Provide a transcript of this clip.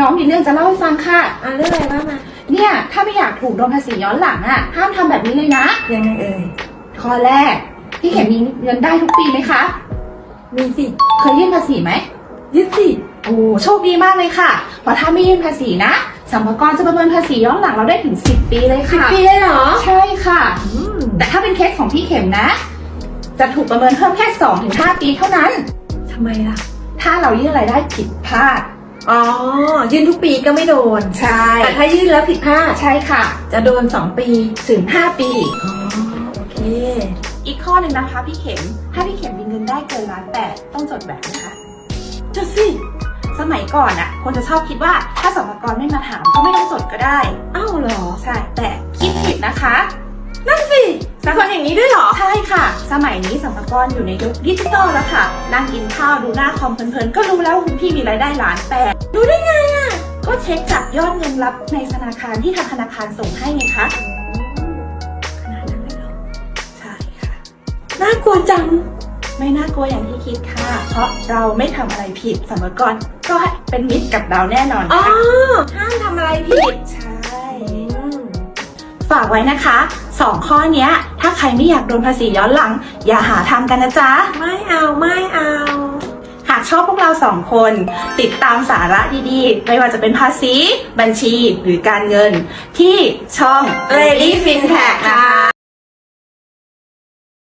น้องมีเรื่องจะเล่าให้ฟังค่ะ อะเรื่องอะไรบ้างมาเนี่ย ถ้าไม่อยากถูกโดนภาษีย้อนหลังอะ ห้ามทำแบบนี้เลยนะ ยังไงเอ่ยข้อแรก พี่เข็มมีเงินได้ทุกปีไหมคะ มีสิเคยยื่นภาษีไหม ยึดสิโอ้โชคดีมากเลยค่ะ เพราะถ้าไม่ยื่นภาษีนะสัมภากระจะประเมินภาษีย้อนหลังเราได้ถึง 10 ปีเลยค่ะ ปีเลยเหรอใช่ค่ะ อืมแต่ถ้าเป็นเคสของพี่เข็มนะ จะถูกประเมินเพิ่มแค่2-5ปีเท่านั้น ทำไมล่ะ ถ้าเรายื่นรายได้ผิดพลาด อ๋อ ยื่นทุกปีก็ไม่โดน ใช่ แต่ถ้ายื่นแล้วผิดพลาดใช่ค่ะ จะโดนสองปีถึง 5 ปี อ๋อ โอเค อีกข้อหนึ่งนะคะพี่เข็ม ถ้าพี่เข็มมีเงินได้เกินล้านแปดต้องจดแบบนะคะจะสิ สมัยก่อนอะคนจะชอบคิดว่าถ้าสมภากรไม่มาถามก็ไม่ต้องจดก็ได้ อ้าวเหรอ ใช่ แต่คิดผิดนะคะนั่นสิ มีคนอย่างนี้ด้วยเหรอ ใช่ค่ะ สมัยนี้สมภากรอยู่ในยุคดิจิตอลแล้วค่ะ นั่งกินข้าวดูหน้าคอมเพลินๆ ก็รู้แล้วคุณพี่มีรายได้ล้านแปดรู้ได้ไงอะก็เช็คจากยอดเงินรับในธนาคารที่ทางธนาคารส่งให้ไงคะขนาดนั้นเลยเหรอ ใช่ค่ะ น่ากลัวจัง ไม่น่ากลัวอย่างที่คิดค่ะ เพราะเราไม่ทำอะไรผิดสมภากรก็เป็นมิตรกับเราแน่นอนอ๋อค่ะห้ามทำอะไรผิดใช่อืมฝากไว้นะคะสองข้อเนี้ย ถ้าใครไม่อยากโดนภาษีย้อนหลัง อย่าหาทำกันนะจ๊ะ ไม่เอาไม่เอา หากชอบพวกเราสองคน ติดตามสาระดีๆ ไม่ว่าจะเป็นภาษี บัญชีหรือการเงิน ที่ช่อง Lady FinTech นะคะ